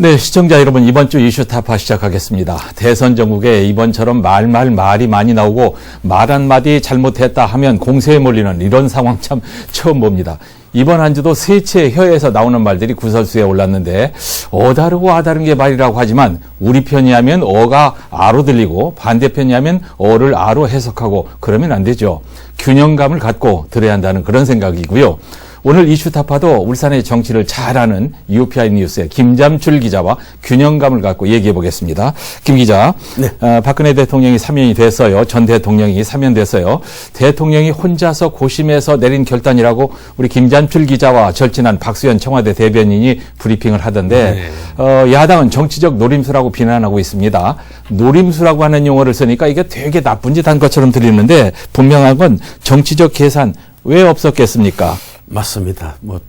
네, 시청자 여러분, 이번 주 이슈 타파 시작하겠습니다. 대선 전국에 이번처럼 말말 말이 많이 나오고 말 한마디 잘못했다 하면 공세에 몰리는 이런 상황 참 처음 봅니다. 이번 한 주도 세치의 혀에서 나오는 말들이 구설수에 올랐는데 어 다르고 아 다른 게 말이라고 하지만 우리 편이 하면 어가 아로 들리고 반대편이 하면 어를 아로 해석하고 그러면 안 되죠. 균형감을 갖고 들어야 한다는 그런 생각이고요. 오늘 이슈 타파도 울산의 정치를 잘 아는 UPI 뉴스의 김잠출 기자와 균형감을 갖고 얘기해 보겠습니다. 김 기자, 어, 박근혜 대통령이 사면이 됐어요. 전 대통령이 사면됐어요. 대통령이 혼자서 고심해서 내린 결단이라고 우리 김잠출 기자와 절친한 박수현 청와대 대변인이 브리핑을 하던데 어, 야당은 정치적 노림수라고 비난하고 있습니다. 노림수라고 하는 용어를 쓰니까 이게 되게 나쁜 짓 한 것처럼 들리는데 분명한 건 정치적 계산 왜 없었겠습니까? 맞습니다. 뭐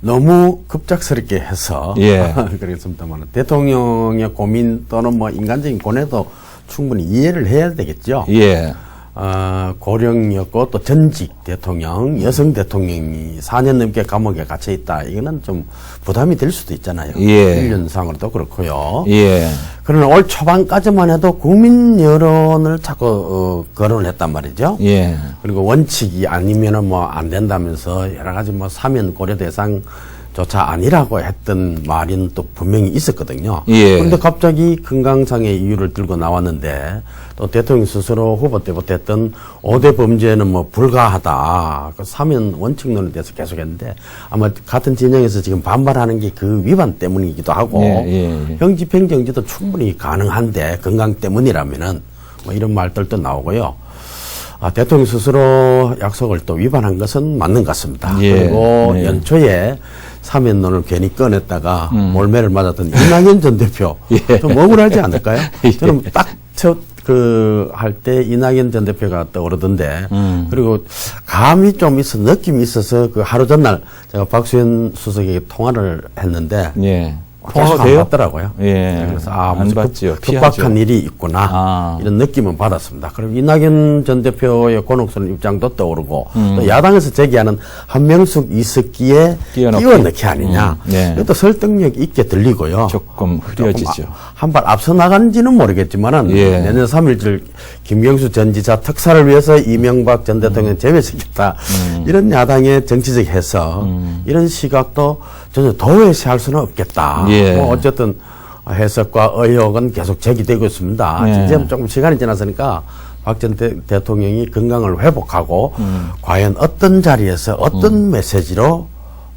너무 급작스럽게 해서 예. 그렇습니다만 대통령의 고민 또는 뭐 인간적인 고뇌도 충분히 이해를 해야 되겠죠. 예. 어, 고령이었고 또 전직 대통령, 여성 대통령이 4년 넘게 감옥에 갇혀 있다. 이거는 좀 부담이 될 수도 있잖아요. 예. 1년상으로도 그렇고요. 예. 그러나 올 초반까지만 해도 국민 여론을 자꾸 어, 거론을 했단 말이죠. 예. 그리고 원칙이 아니면은 뭐 안 된다면서 여러 가지 뭐 사면 고려 대상 조차 아니라고 했던 말은 또 분명히 있었거든요. 예. 그런데 갑자기 건강상의 이유를 들고 나왔는데 또 대통령 스스로 후보 때부터 했던 5대 범죄는 뭐 불가하다. 그 사면 원칙론에 대해서 계속했는데 아마 같은 진영에서 지금 반발하는 게 그 위반 때문이기도 하고 예, 예, 예. 형 집행정지도 충분히 가능한데 건강 때문이라면은 뭐 이런 말들도 나오고요. 아, 대통령 스스로 약속을 또 위반한 것은 맞는 것 같습니다. 예, 그리고 예. 연초에 사면론을 괜히 꺼냈다가 몰매를 맞았던 이낙연 전 대표 음. 예. 좀 억울하지 않을까요? 예. 저는 딱첫 그 할 때 이낙연 전 대표가 떠오르던데 음. 그리고 감이 좀 있어 느낌이 있어서 그 하루 전날 제가 박수현 수석에게 통화를 했는데 예. 통화가 안 돼요? 받더라고요. 예. 그래서 아, 안 받지요. 급-. 급박한 일이 있구나 아. 이런 느낌은 받았습니다. 그리고 이낙연 전 대표의 곤혹스러운 입장도 떠오르고 음. 또 야당에서 제기하는 한명숙 이석기에 끼워넣기. 끼워넣기 아니냐. 음, 네. 이것도 설득력 있게 들리고요. 조금 흐려지죠. 한 발 앞서 나간지는 모르겠지만은 예. 내년 3일절 김경수 전 지사 특사를 위해서 이명박 전 대통령 제외시켰다. 음. 이런 야당의 정치적 해석, 이런 시각도 전혀 도외시할 수는 없겠다. 예. 뭐 어쨌든 해석과 의혹은 계속 제기되고 있습니다. 네. 이제 조금 시간이 지났으니까 박전 대통령이 건강을 회복하고 음. 과연 어떤 자리에서 어떤 메시지로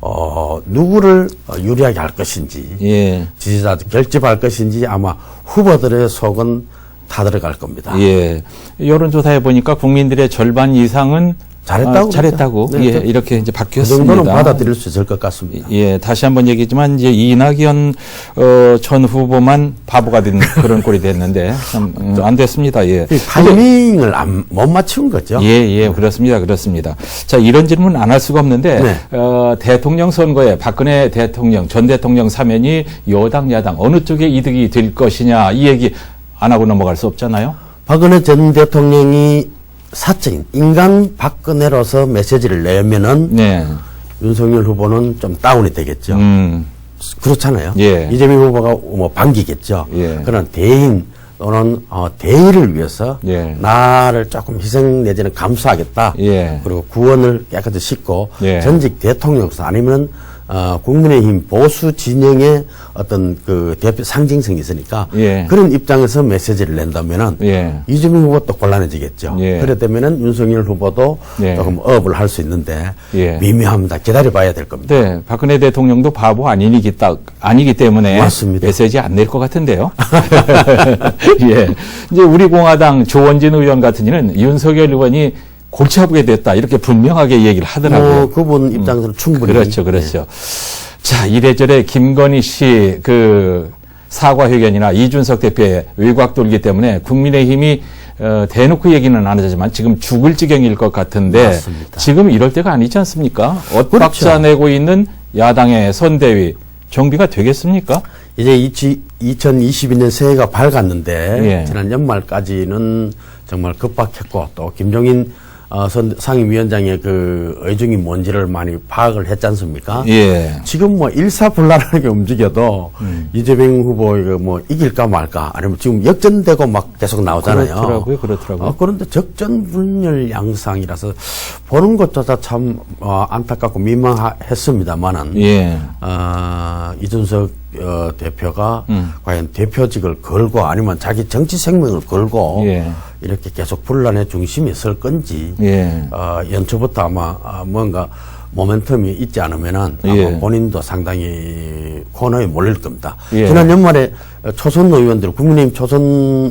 어, 누구를 어, 유리하게 할 것인지 예. 지지자 결집할 것인지 아마 후보들의 속은 다 들어갈 겁니다. 예. 여론조사해 보니까 국민들의 절반 이상은 잘했다고 아, 잘했다고. 네, 예, 저- 이렇게 이제 그 바뀌었습니다. 정도는 받아들일 수 있을 것 같습니다. 예, 다시 한번 얘기지만 이제 이낙연 어, 전 후보만 바보가 된 그런 꼴이 됐는데 참 음, 안 됐습니다. 예. 이 타이밍을 안, 못 맞춘 거죠. 예, 예, 그렇습니다. 그렇습니다. 자, 이런 질문 안 할 수가 없는데, 네. 어, 대통령 선거에 박근혜 대통령, 전 대통령 사면이 여당, 야당, 어느 쪽에 이득이 될 것이냐, 이 얘기 안 하고 넘어갈 수 없잖아요. 박근혜 전 대통령이 사적인 인간 박근혜로서 메시지를 내면은 네. 윤석열 후보는 좀 다운이 되겠죠. 음, 그렇잖아요. 예. 이재명 후보가 뭐 반기겠죠. 예. 그런 대인 또는 어, 대의를 위해서 예. 나를 조금 희생 내지는 감수하겠다. 예. 그리고 구원을 깨끗이 씻고 예. 전직 대통령으로서 아니면 어, 국민의힘 보수 진영의 어떤 그 대표 상징성이 있으니까 예. 그런 입장에서 메시지를 낸다면은 예. 이재명 후보 또 곤란해지겠죠. 예. 그렇다면은 윤석열 후보도 예. 조금 업을 할 수 있는데 예. 미묘합니다. 기다려봐야 될 겁니다. 네, 박근혜 대통령도 바보 아니기, 딱, 아니기 때문에 맞습니다. 메시지 안 낼 것 같은데요. 예. 이제 우리 공화당 조원진 의원 같은 이는 윤석열 의원이 골치 아프게 됐다. 이렇게 분명하게 얘기를 하더라고요. 뭐 그분 입장에서는 충분히 그렇죠, 네. 그렇죠. 자, 이래저래 김건희 씨 그 사과회견이나 이준석 대표의 외곽 돌기 때문에 국민의힘이 어, 대놓고 얘기는 안 하지만 지금 죽을 지경일 것 같은데 맞습니다. 지금 이럴 때가 아니지 않습니까? 그렇죠. 엇박자 내고 있는 야당의 선대위 정비가 되겠습니까? 이제 2022년 새해가 밝았는데 예. 지난 연말까지는 정말 급박했고 또 김종인 어, 선, 상임위원장의 그 의중이 뭔지를 많이 파악을 했지 않습니까? 예. 지금 뭐 일사불란하게 움직여도 이재명 후보 이거 뭐 이길까 말까 아니면 지금 역전되고 막 계속 나오잖아요. 그렇더라고요, 그렇더라고요. 어, 그런데 적전불멸 양상이라서 보는 것조차 참 어, 안타깝고 민망했습니다만은 예. 어, 이준석 어, 대표가 음. 과연 대표직을 걸고 아니면 자기 정치 생명을 걸고 예. 이렇게 계속 분란의 중심에 설 건지 예. 어, 연초부터 아마 아, 뭔가 모멘텀이 있지 않으면은 아마 예. 본인도 상당히 코너에 몰릴 겁니다. 예. 지난 연말에 초선 의원들, 국민의힘 초선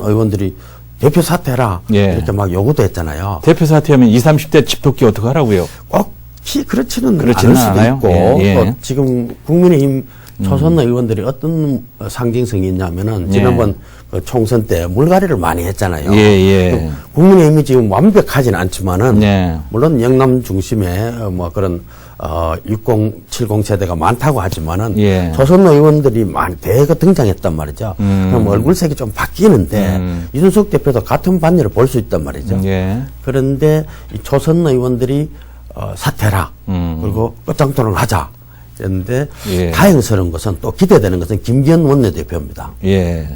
의원들이 대표 사퇴라 예. 이렇게 막 요구도 했잖아요. 대표 사퇴하면 20, 30대 집토끼 어떡하라고요? 꼭히 그렇지는, 그렇지는 않을 수도 않아요. 있고 예, 예. 또 지금 국민의힘 초선 의원들이 어떤 어, 상징성이 있냐면은 지난번 그 총선 때 물갈이를 많이 했잖아요. 예, 예. 국민의힘이 지금 완벽하진 않지만은 네. 물론 영남 중심의 어, 뭐 그런 어, 60, 70 세대가 많다고 하지만은 예. 조선 의원들이 많이 대거 등장했단 말이죠. 그럼 얼굴색이 좀 바뀌는데 음. 이준석 대표도 같은 반열을 볼 수 있단 말이죠. 예. 그런데 이 조선 의원들이 어, 사퇴라 음. 그리고 끝장토론을 하자. 그런데 예. 다행스러운 것은 또 기대되는 것은 김기현 원내대표입니다. 예.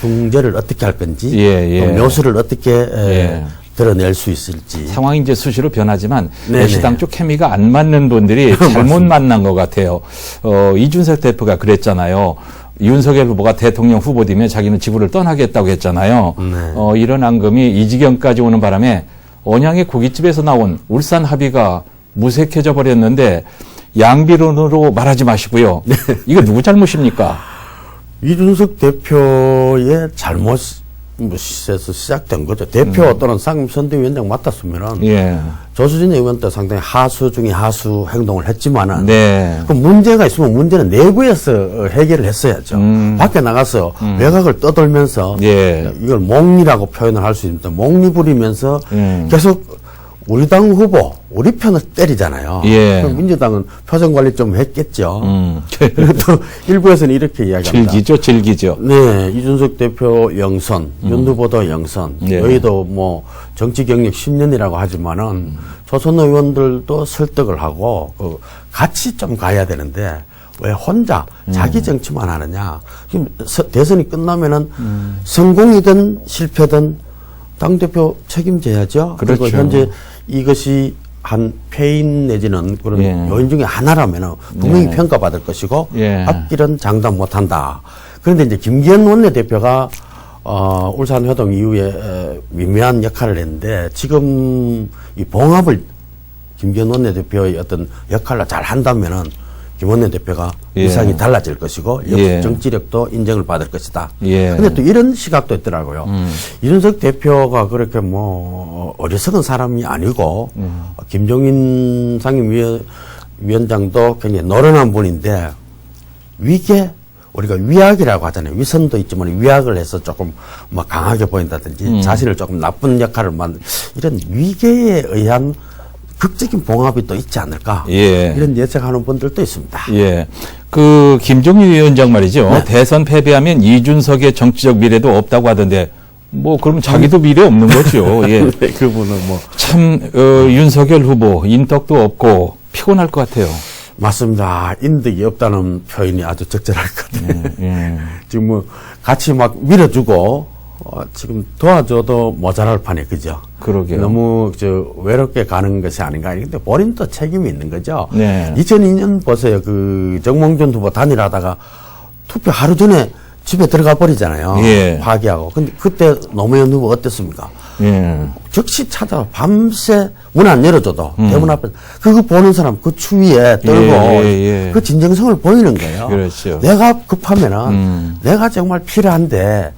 중재를 어떻게 할 건지 예, 예. 또 묘수를 어떻게 에, 예. 드러낼 수 있을지 상황이 이제 수시로 변하지만 네네. 애시당 쪽 케미가 안 맞는 분들이 잘못 만난 것 같아요. 어, 이준석 대표가 그랬잖아요. 윤석열 후보가 대통령 후보 되면 자기는 지구를 떠나겠다고 했잖아요. 네. 어, 이런 앙금이 이 지경까지 오는 바람에 언양의 고깃집에서 나온 울산 합의가 무색해져 버렸는데 양비론으로 말하지 마시고요. 네. 이거 누구 잘못입니까? 이준석 대표의 잘못 에서 시작된 거죠. 대표 또는 상임선대위원장 맡았으면은 예. 조수진 의원 때 상당히 하수 중에 하수 행동을 했지만은 네. 그 문제가 있으면 문제는 내부에서 어, 해결을 했어야죠. 밖에 나가서 외곽을 떠돌면서 음. 예. 이걸 몽리라고 표현을 할 수 있는데 몽리 부리면서 음. 계속 우리 당 후보 우리 편을 때리잖아요. 예. 그럼 민주당은 표정 관리 좀 했겠죠. 음. 또 일부에서는 이렇게 이야기합니다. 즐기죠, 즐기죠. 네, 이준석 대표 영선, 윤 후보도 영선, 음. 예. 저희도 뭐 정치 경력 10년이라고 하지만은 음. 조선 의원들도 설득을 하고 그 같이 좀 가야 되는데 왜 혼자 음. 자기 정치만 하느냐? 지금 서- 대선이 끝나면은 음. 성공이든 실패든 당 대표 책임져야죠. 그리고 그렇죠. 현재 이것이 한 패인 내지는 그런 예. 요인 중에 하나라면은 분명히 네. 평가받을 것이고 예. 앞길은 장담 못한다. 그런데 이제 김기현 원내대표가 어, 울산 회동 이후에 에, 미묘한 역할을 했는데 지금 이 봉합을 김기현 원내대표의 어떤 역할을 잘 한다면은 김 원내 대표가 예. 위상이 달라질 것이고 예. 정치력도 인정을 받을 것이다. 예. 근데 또 이런 시각도 있더라고요. 이준석 대표가 그렇게 뭐 어리석은 사람이 아니고 어, 김종인 상임위원장도 굉장히 노련한 분인데 위계 우리가 위약이라고 하잖아요. 위선도 있지만 위약을 해서 조금 뭐 강하게 보인다든지 자신을 조금 나쁜 역할을 만든 이런 위계에 의한 극적인 봉합이 또 있지 않을까 예. 이런 예측하는 분들도 있습니다. 예. 그 김종인 위원장 말이죠. 네. 대선 패배하면 이준석의 정치적 미래도 없다고 하던데 뭐 그럼 자기도 미래 없는 거죠. 예. 네, 그분은 뭐 참 어, 윤석열 후보 인덕도 없고 피곤할 것 같아요. 맞습니다. 인덕이 없다는 표현이 아주 적절할 것 같아요. 예. 지금 뭐 같이 막 밀어주고 어, 지금 도와줘도 모자랄 판에 그죠? 그러게요. 너무 저 외롭게 가는 것이 아닌가. 근데 본인 도 책임이 있는 거죠. 네. 2002년 보세요. 그 정몽준 후보 단일하다가 투표 하루 전에 집에 들어가 버리잖아요. 예. 파기하고. 근데 그때 노무현 후보 어땠습니까? 예. 즉시 찾아 밤새 문 안 열어줘도 대문 앞에 그거 보는 사람 그 추위에 떨고 음. 예, 예, 예. 그 진정성을 보이는 거예요. 그렇죠. 내가 급하면은 음. 내가 정말 필요한데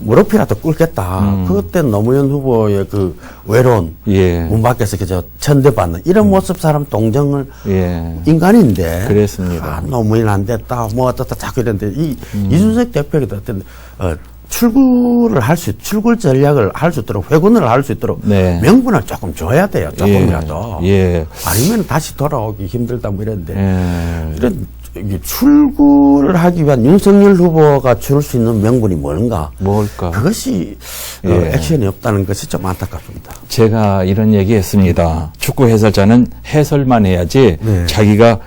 무릎이라도 꿇겠다. 음. 그때 노무현 후보의 그 외로운 예. 문 밖에서 그저 천대받는 이런 모습 사람 동정을 예. 인간인데 그랬습니다. 아, 노무현 안 됐다 뭐 어떻다 자꾸 이랬는데 이 음. 이준석 대표에게도 어떤 어, 출구를 할 수 출구 전략을 할 수 있도록 회군을 할 수 있도록 네. 명분을 조금 줘야 돼요 조금이라도 예. 예. 아니면 다시 돌아오기 힘들다 뭐 이랬는데 예. 이런 출구를 하기 위한 윤석열 후보가 줄 수 있는 명분이 뭔가? 뭘까? 그것이 어, 예. 액션이 없다는 것이 좀 안타깝습니다. 제가 이런 얘기 했습니다. 축구 해설자는 해설만 해야지 네. 자기가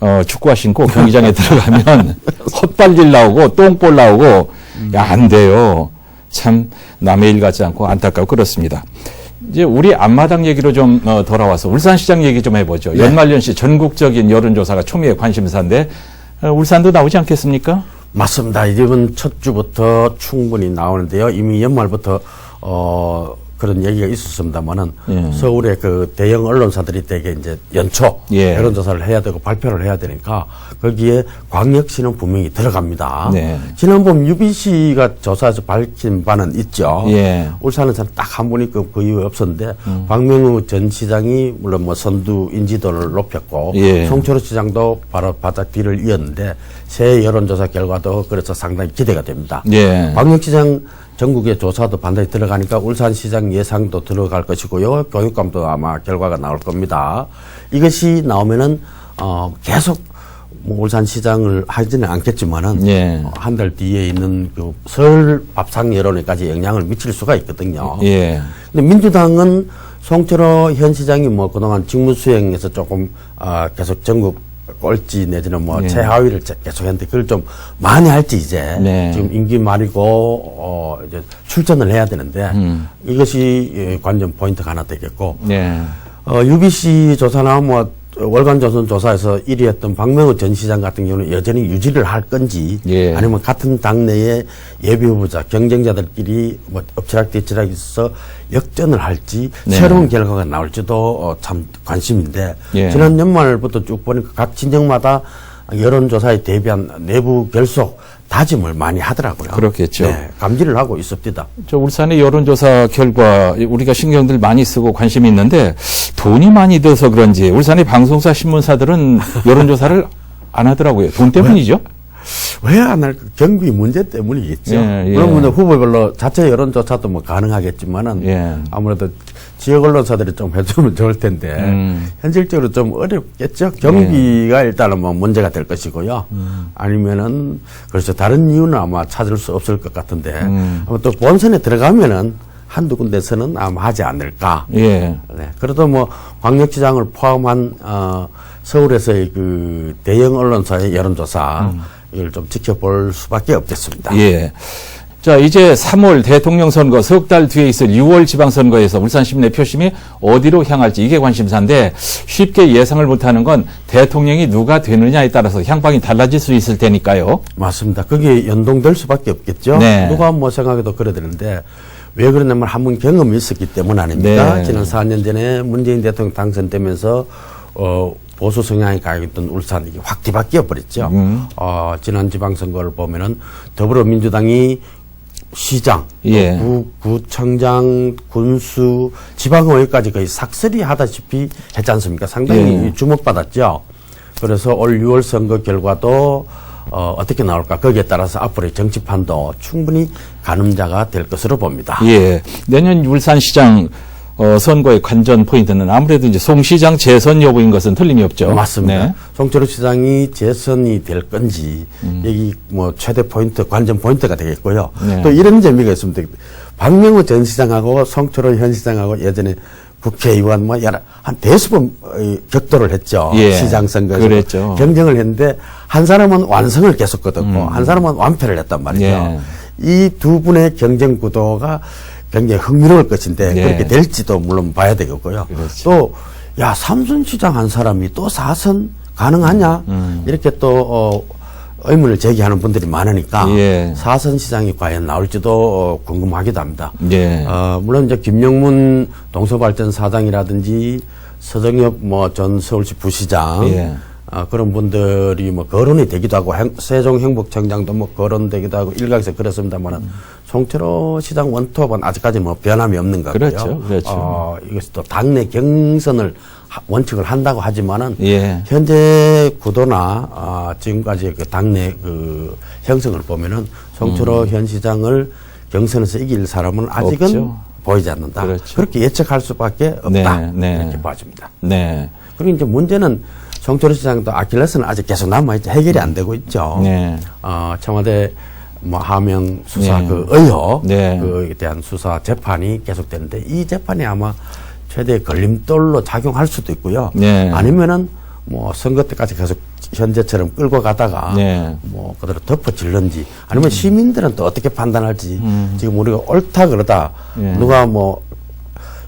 어, 축구화 신고 경기장에 들어가면 헛발질 나오고 똥볼 나오고 야, 안 돼요. 참 남의 일 같지 않고 안타깝고 그렇습니다. 이제 우리 앞마당 얘기로 좀 어, 돌아와서 울산시장 얘기 좀 해보죠. 연말연시 전국적인 여론조사가 초미의 관심사인데 어, 울산도 나오지 않겠습니까? 맞습니다. 이번 첫 주부터 충분히 나오는데요. 이미 연말부터 어 그런 얘기가 있었습니다만은 예. 서울의 그 대형 언론사들이 되게 이제 연초 예. 여론조사를 해야 되고 발표를 해야 되니까 거기에 광역시는 분명히 들어갑니다. 네. 지난번 UBC가 조사에서 밝힌 바는 있죠. 예. 울산은 딱한 분이 그, 그 이후에 없었는데 박명우 전 시장이 물론 뭐 선두 인지도를 높였고 예. 송철호 시장도 바로 바짝 뒤를 이었는데 새 여론조사 결과도 그래서 상당히 기대가 됩니다. 예. 광역시장 전국의 조사도 반드시 들어가니까 울산시장 예상도 들어갈 것이고요. 교육감도 아마 결과가 나올 겁니다. 이것이 나오면은 어 계속 뭐 울산시장을 하지는 않겠지만은 예. 한달 뒤에 있는 그 설 밥상 여론에까지 영향을 미칠 수가 있거든요. 예. 근데 민주당은 송철호 현 시장이 뭐 그동안 직무 수행에서 조금 아 계속 전국 꼴찌 내지는 뭐 네. 최하위를 제- 계속 했는데 그걸 좀 많이 할지 이제 네. 지금 임기 말이고 어 이제 출전을 해야 되는데 음. 이것이 예, 관전 포인트가 하나 되겠고 예. 어, UBC 조사나 뭐 월간 조선 조사에서 1위 했던 박명호 전 시장 같은 경우는 여전히 유지를 할 건지 예. 아니면 같은 당내의 예비 후보자 경쟁자들끼리 뭐 엎치락뒤치락 있어서 역전을 할지 네. 새로운 결과가 나올지도 어, 참 관심인데 예. 지난 연말부터 쭉 보니까 각 진영마다 여론조사에 대비한 내부 결속 다짐을 많이 하더라고요. 그렇겠죠. 네, 감지를 하고 있습니다. 저 울산의 여론조사 결과 우리가 신경들 많이 쓰고 관심이 있는데 돈이 많이 들어서 그런지 울산의 방송사 신문사들은 여론조사를 안 하더라고요. 돈 때문이죠? 왜 안 할까? 경비 문제 때문이겠죠. 예, 예. 물론 뭐 후보별로 자체 여론조사도 뭐 가능하겠지만은 예. 아무래도 지역 언론사들이 좀 해주면 좋을 텐데 음. 현실적으로 좀 어렵겠죠. 경비가 일단은 뭐 문제가 될 것이고요. 음. 아니면은 그래서 다른 이유는 아마 찾을 수 없을 것 같은데 음. 아마 또 본선에 들어가면은 한두 군데서는 아마 하지 않을까. 예. 네. 그래도 뭐 광역시장을 포함한 어, 서울에서의 그 대형 언론사의 여론조사 이걸 좀 지켜볼 수밖에 없겠습니다. 음. 예. 자, 이제 3월 대통령 선거 석 달 뒤에 있을 6월 지방선거에서 울산 시민의 표심이 어디로 향할지 이게 관심사인데 쉽게 예상을 못하는 건 대통령이 누가 되느냐에 따라서 향방이 달라질 수 있을 테니까요. 맞습니다. 그게 연동될 수밖에 없겠죠. 네. 누가 뭐 생각해도 그래야 되는데 왜 그러냐면 한 번 경험이 있었기 때문 아닙니까? 네. 지난 4년 전에 문재인 대통령 당선되면서 어 보수 성향이 가있던 울산이 확 뒤바뀌어 버렸죠. 음. 어 지난 지방선거를 보면은 더불어민주당이 시장, 또 예. 구, 구청장, 군수, 지방의회까지 거의 삭슬이 하다시피 했지 않습니까? 상당히 예. 주목받았죠. 그래서 올 6월 선거 결과도 어, 어떻게 나올까 거기에 따라서 앞으로의 정치판도 충분히 가늠자가 될 것으로 봅니다. 예. 내년 울산시장 어, 선거의 관전 포인트는 아무래도 이제 송 시장 재선 여부인 것은 틀림이 없죠. 맞습니다. 네. 송철호 시장이 재선이 될 건지 여기 뭐 최대 포인트 관전 포인트가 되겠고요. 네. 또 이런 재미가 있습니다. 박명호 전 시장하고 송철호 현 시장하고 예전에 국회의원 뭐 여러 한 대수번 어, 격돌을 했죠. 예. 시장 선거에서 그랬죠. 경쟁을 했는데 한 사람은 완성을 계속 거뒀고 한 사람은 완패를 했단 말이죠. 음. 예. 이두 분의 경쟁 구도가 굉장히 흥미로울 것인데 예. 그렇게 될지도 물론 봐야 되겠고요. 그렇죠. 또, 야, 삼선 시장 한 사람이 또 사선 가능하냐? 음. 이렇게 또, 어, 의문을 제기하는 분들이 많으니까 예. 사선 시장이 과연 나올지도 어, 궁금하기도 합니다. 예. 어, 물론 이제 김영문 동서발전 사장이라든지 서정엽 뭐 전 서울시 부시장 예. 어, 그런 분들이 뭐 거론이 되기도 하고 행- 세종 행복청장도 뭐 거론되기도 하고 일각에서 그렇습니다만은 송철호 시장 원톱은 아직까지 뭐 변함이 없는 것 같고요. 그렇죠, 그렇죠. 어, 이것이 또 당내 경선을 하- 원칙을 한다고 하지만은 예. 현재 구도나 아, 지금까지 그 당내 그 형성을 보면은 송철호 현 시장을 경선에서 이길 사람은 아직은 없죠. 보이지 않는다. 그렇죠. 그렇게 예측할 수밖에 없다. 네, 네. 이렇게 봐집니다. 네. 그리고 이제 문제는 송철호 시장도 아킬레스는 아직 계속 남아있죠. 해결이 안 되고 있죠. 네. 어, 청와대 뭐 하명 수사 네. 그 의혹 네. 그에 대한 수사 재판이 계속되는데 이 재판이 아마 최대 걸림돌로 작용할 수도 있고요. 네. 아니면은 뭐 선거 때까지 계속 현재처럼 끌고 가다가 네. 뭐 그대로 덮어질런지 아니면 시민들은 또 어떻게 판단할지 지금 우리가 옳다 그러다 음. 네. 누가 뭐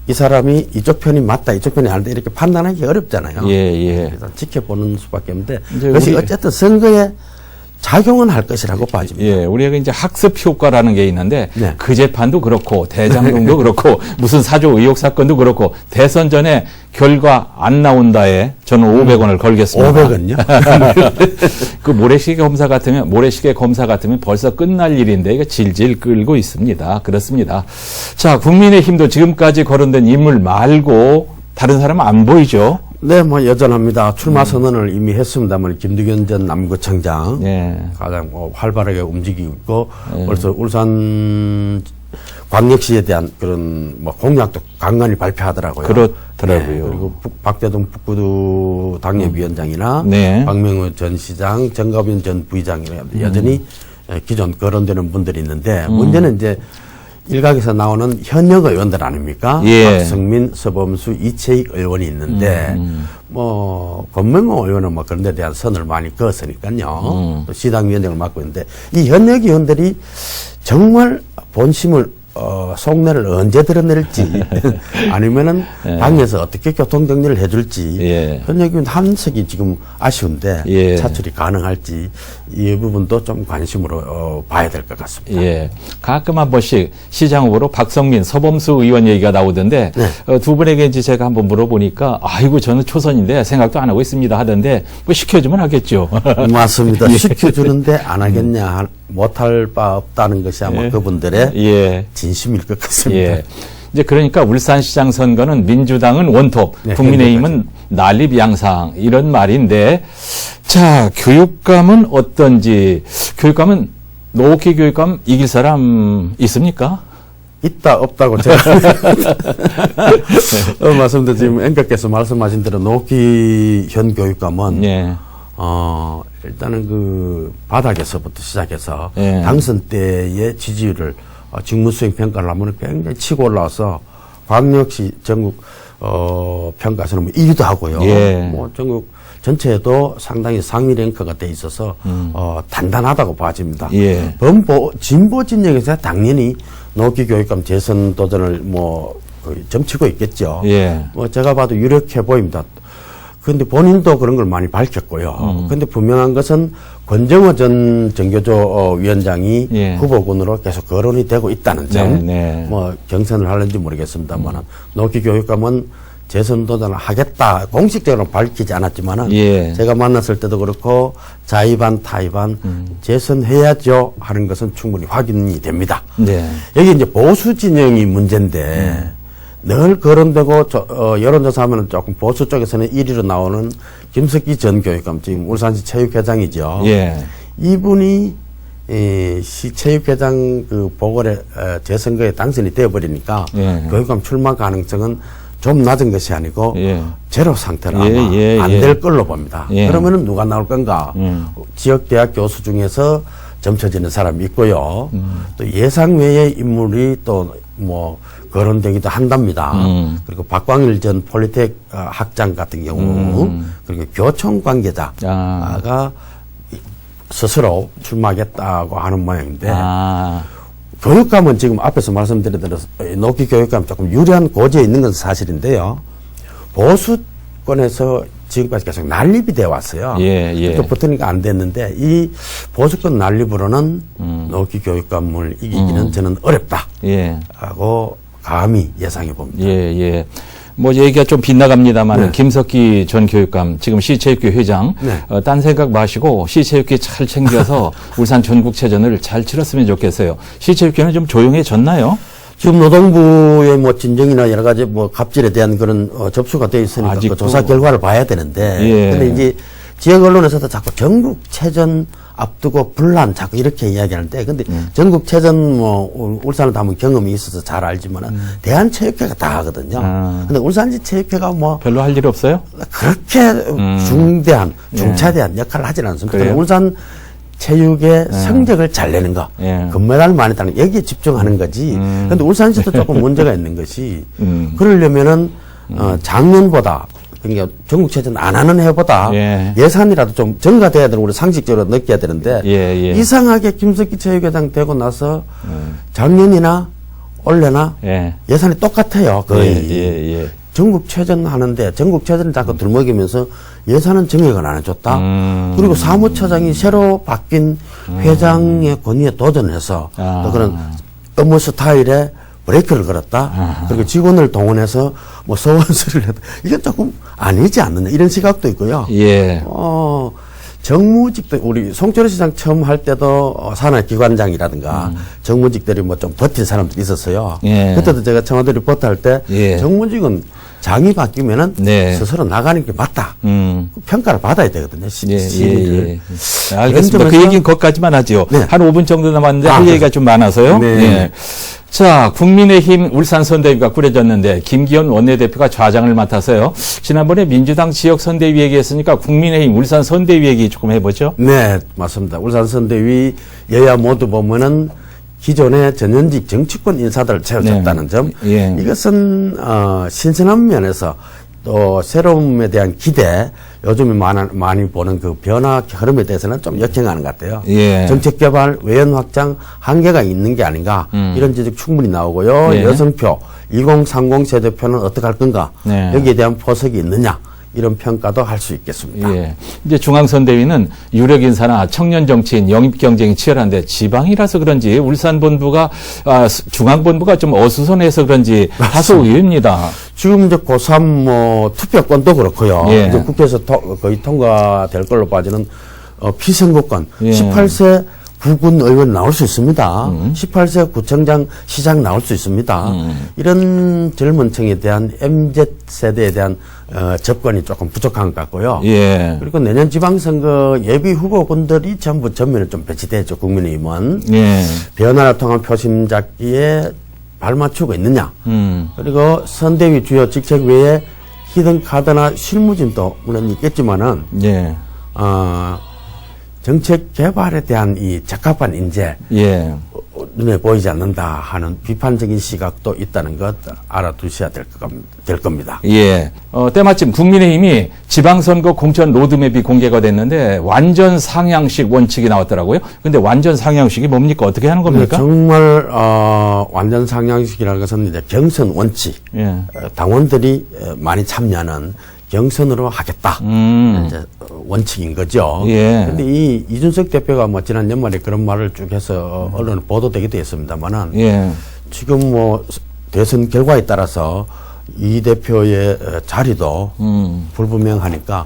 이 사람이 이쪽 편이 맞다 이쪽 편이 아니다 이렇게 판단하기 어렵잖아요. 예, 예. 지켜보는 수밖에 없는데 그것이 어쨌든 선거에 작용은 할 것이라고 봐집니다. 예, 우리가 이제 학습 효과라는 게 있는데 네. 그 재판도 그렇고 대장동도 그렇고 무슨 사조 의혹 사건도 그렇고 대선 전에 결과 안 나온다에 저는 500원을 걸겠습니다. 500원요? 그 모래시계 검사 같으면 모래시계 검사 같으면 벌써 끝날 일인데 이거 질질 끌고 있습니다. 그렇습니다. 자, 국민의힘도 지금까지 거론된 인물 말고 다른 사람은 안 보이죠. 네, 뭐 여전합니다. 출마 선언을 이미 했습니다만 김두견 전 남구청장 예. 가장 뭐 활발하게 움직이고 있고 벌써 울산 광역시에 대한 그런 뭐 공약도 간간히 발표하더라고요. 그렇더라고요. 네, 그리고 북- 박대동 북구두 당협위원장이나 네. 박명호 전 시장, 정가빈 전 부의장이나 여전히 에, 기존 거론되는 분들이 있는데 음. 문제는 이제 일각에서 나오는 현역 의원들 아닙니까? 예. 박성민, 서범수, 이채익 의원이 있는데 음, 뭐 권명호 의원은 뭐 그런 데 대한 선을 많이 그었으니까요. 음. 또 시당위원장을 맡고 있는데 이 현역 의원들이 정말 본심을 어, 속내를 언제 드러낼지 아니면은 당에서 어떻게 교통 정리를 해줄지 예. 현역 의원 한 석이 지금 아쉬운데 예. 차출이 가능할지 이 부분도 좀 관심으로 어, 봐야 될 것 같습니다. 예. 가끔 한 번씩 시장 후보로 박성민, 서범수 의원 얘기가 나오던데 네. 어, 두 분에게 이제 제가 한번 물어보니까 아이고 저는 초선인데 생각도 안 하고 있습니다 하던데 뭐 시켜주면 하겠죠. 맞습니다. 시켜주는데 안 하겠냐 못할 바 없다는 것이 아마 그분들의 예. 진심일 것 같습니다. 예. 이제 그러니까 울산시장 선거는 민주당은 원톱, 네, 국민의힘은 난립 양상 이런 말인데 자 교육감은 어떤지 교육감은 노키 교육감 이길 사람 있습니까? 있다 없다고 제가 어, 말씀드린 지금 앵커께서 말씀하신 대로 노키 현 교육감은 예. 어 일단은 그 바닥에서부터 시작해서 예. 당선 때의 지지율을 어, 직무수행 평가를 하면 굉장히 치고 올라와서 광역시 전국 어 평가에서는 뭐 1위도 하고요. 예. 뭐 전국 전체에도 상당히 상위 랭크가 돼 있어서 어 단단하다고 봐집니다. 음. 예. 범보 진보 진영에서 당연히 노키 교육감 재선 도전을 뭐 점치고 있겠죠. 예. 뭐 제가 봐도 유력해 보입니다. 그런데 본인도 그런 걸 많이 밝혔고요. 음. 근데 분명한 것은 권정호 전 정교조 어, 위원장이 예. 후보군으로 계속 거론이 되고 있다는 점. 네, 네. 뭐 경선을 하는지 모르겠습니다만 노키 교육감은 재선 도전을 하겠다 공식적으로 밝히지 않았지만은 예. 제가 만났을 때도 그렇고 자의반 타의반 음. 재선해야죠 하는 것은 충분히 확인이 됩니다. 네. 여기 이제 보수 진영이 문제인데 늘 거론되고 저, 어, 여론조사하면 조금 보수 쪽에서는 1위로 나오는 김석기 전 교육감 지금 울산시 체육회장이죠. 예. 이분이 이 시 체육회장 그 보궐에 어, 재선거에 당선이 되어버리니까 예. 교육감 출마 가능성은 좀 낮은 것이 아니고 예. 제로 상태로 예, 아마 예, 안 예. 될 걸로 봅니다. 예. 그러면은 누가 나올 건가? 음. 지역 대학 교수 중에서 점쳐지는 사람이 있고요. 음. 또 예상 외의 인물이 또 뭐 거론되기도 한답니다. 음. 그리고 박광일 전 폴리텍 어, 학장 같은 경우 그리고 교총 관계자가 아. 스스로 출마하겠다고 하는 모양인데 아. 교육감은 지금 앞에서 말씀드린 대로 노키 교육감 조금 유리한 고지에 있는 건 사실인데요. 보수권에서 지금까지 계속 난립이 되어 왔어요. 예, 예. 또 붙으니까 안 됐는데 이 보수권 난립으로는 음. 노키 교육감을 이기기는 저는 어렵다. 예. 하고 감히 예상해 봅니다. 예, 예. 뭐 얘기가 좀 빗나갑니다만 네. 김석기 전 교육감 지금 시체육회 회장 네. 어, 딴 생각 마시고 시체육회 잘 챙겨서 울산 전국체전을 잘 치렀으면 좋겠어요. 시체육회는 좀 조용해졌나요? 지금 노동부의 뭐 진정이나 여러 가지 뭐 갑질에 대한 그런 어, 접수가 되어 있으니까 그 조사 결과를 봐야 되는데 예. 근데 이제 지역 언론에서도 자꾸 전국체전 앞두고 분란 자꾸 이렇게 이야기하는데 근데 음. 전국체전 뭐 울- 울산을 한번 경험이 있어서 잘 알지만 은 대한체육회가 다 하거든요. 음. 아. 근데 울산시 체육회가 뭐 별로 할일 없어요? 그렇게 중대한 중차대한 역할을 하지는 않습니다. 음. 그래요? 네. 울산 체육의 성적을 잘 내는 거, 예. 금메달 많이 따는 거, 여기에 집중하는 거지. 음. 근데 울산시도 조금 문제가 있는 것이 음. 그러려면은 어, 작년보다 그러니까 전국체전 안 하는 해보다 예. 예산이라도 좀 증가돼야 되는 우리 상식적으로 느껴야 되는데 예, 예. 이상하게 김석기 체육회장 되고 나서 작년이나 올해나 예. 예산이 똑같아요 거의 예, 예, 예. 전국 체전 하는데 전국 체전을 자꾸 들먹이면서 예산은 증액을 안 해줬다. 음. 그리고 사무처장이 새로 바뀐 회장의 권위에 도전해서 아. 또 그런 업무 스타일에 브레이크를 걸었다. 그리고 직원을 동원해서 뭐 소원서를 했다. 이건 조금 아니지 않느냐 이런 시각도 있고요. 예. 어, 정무직들, 우리 송철호 시장 처음 할 때도 어, 산하기관장이라든가 정무직들이 뭐 좀 버틴 사람들이 있었어요. 음. 예. 그때도 제가 청와대 리포트 할때 예. 정무직은 장이 바뀌면은 네. 스스로 나가는 게 맞다. 음. 그 평가를 받아야 되거든요. 시, 예, 예, 시민들. 예. 예. 알겠습니다. 그 얘기는 거기까지만 하지요. 네. 한 5분 정도 남았는데 아, 할 얘기가 좀 많아서요. 네. 예. 자, 국민의힘 울산 선대위가 꾸려졌는데 김기현 원내대표가 좌장을 맡아서요. 지난번에 민주당 지역 선대위 얘기했으니까 국민의힘 울산 선대위 얘기 조금 해보죠. 네, 맞습니다. 울산 선대위 여야 모두 보면은 기존의 전현직 정치권 인사들을 채워줬다는 네. 점. 예. 이것은 어, 신선한 면에서 또 새로움에 대한 기대, 요즘에 많이, 많이 보는 그 변화 흐름에 대해서는 좀 역행하는 것 같아요. 예. 정책 개발, 외연 확장 한계가 있는 게 아닌가 이런 지적 충분히 나오고요. 음. 예. 여성표, 2030 세대표는 어떻게 할 건가 네. 여기에 대한 포석이 있느냐 이런 평가도 할 수 있겠습니다. 예. 이제 중앙선대위는 유력 인사나 청년 정치인 영입 경쟁이 치열한데 지방이라서 그런지 울산 본부가 아, 스- 중앙 본부가 좀 어수선해서 그런지 다소 의외입니다. 지금 이제 고3 뭐 투표권도 그렇고요. 예. 이제 국회에서 토- 거의 통과될 걸로 빠지는 어, 피선거권 예. 18세 구군 의원 나올 수 있습니다. 음. 18세 구청장 시장 나올 수 있습니다. 이런 젊은 층에 대한 MZ 세대에 대한 어, 접근이 조금 부족한 것 같고요. 예. 그리고 내년 지방선거 예비 후보군들이 전부 전면에 좀 배치되죠. 국민의힘은 예. 변화를 통한 표심 잡기에 발맞추고 있느냐. 음. 그리고 선대위 주요 직책 외에 히든 카드나 실무진도 물론 있겠지만은 예. 어, 정책 개발에 대한 이 적합한 인재 예. 어, 눈에 보이지 않는다 하는 비판적인 시각도 있다는 것 알아두셔야 될, 겁, 될 겁니다. 예. 어, 때마침 국민의힘이 지방선거 공천 로드맵이 공개가 됐는데 완전 상향식 원칙이 나왔더라고요. 근데 완전 상향식이 뭡니까? 어떻게 하는 겁니까? 정말 어, 완전 상향식이라는 것은 이제 경선 원칙 예. 어, 당원들이 어, 많이 참여하는 경선으로 하겠다. 음. 이제 어, 원칙인 거죠. 예. 근데 이 이준석 대표가 뭐 지난 연말에 그런 말을 쭉 해서 언론에 보도되기도 했습니다만은 예. 지금 뭐 대선 결과에 따라서 이 대표의 어, 자리도 음. 불분명하니까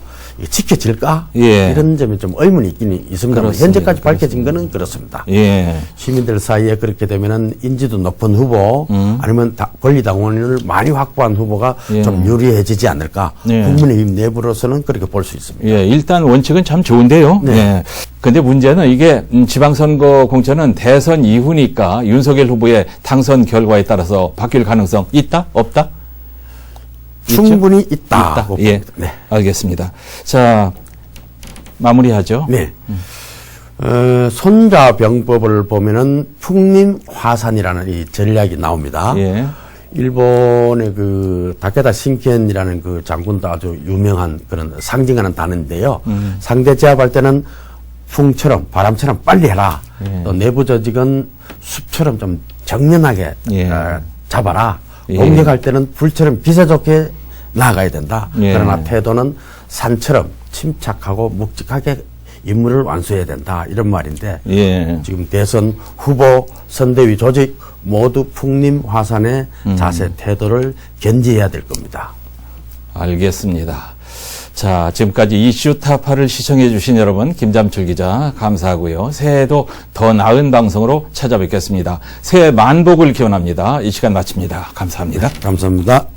지켜질까? 예. 이런 점이 좀 의문이 있긴 있습니다만 그렇습니다. 현재까지 밝혀진 거는 그렇습니다. 예. 시민들 사이에 그렇게 되면은 인지도 높은 후보 아니면 다- 권리당원을 많이 확보한 후보가 음. 예. 좀 유리해지지 않을까 예. 국민의힘 내부로서는 그렇게 볼 수 있습니다. 예, 일단 원칙은 참 좋은데요. 네. 예. 근데 문제는 이게 음, 지방선거 공천은 대선 이후니까 윤석열 후보의 당선 결과에 따라서 바뀔 가능성 있다? 없다? 충분히 있다. 있다. 예. 네. 알겠습니다. 자, 마무리하죠. 네. 어, 손자병법을 보면은 풍림 화산이라는 이 전략이 나옵니다. 예. 일본의 그 다케다 신켄이라는 그 장군도 아주 유명한 그런 상징하는 단어인데요. 음. 상대 제압할 때는 풍처럼 바람처럼 빨리 해라. 예. 또 내부 조직은 숲처럼 좀 정연하게 예. 어, 잡아라. 예. 공격할 때는 불처럼 기세 좋게 나가야 된다. 예. 그러나 태도는 산처럼 침착하고 묵직하게 임무를 완수해야 된다. 이런 말인데 예. 지금 대선 후보 선대위 조직 모두 풍림 화산의 음. 자세 태도를 견지해야 될 겁니다. 알겠습니다. 자, 지금까지 이슈 타파를 시청해 주신 여러분, 김잠출 기자 감사하고요. 새해에도 더 나은 방송으로 찾아뵙겠습니다. 새해 만복을 기원합니다. 이 시간 마칩니다. 감사합니다. 감사합니다.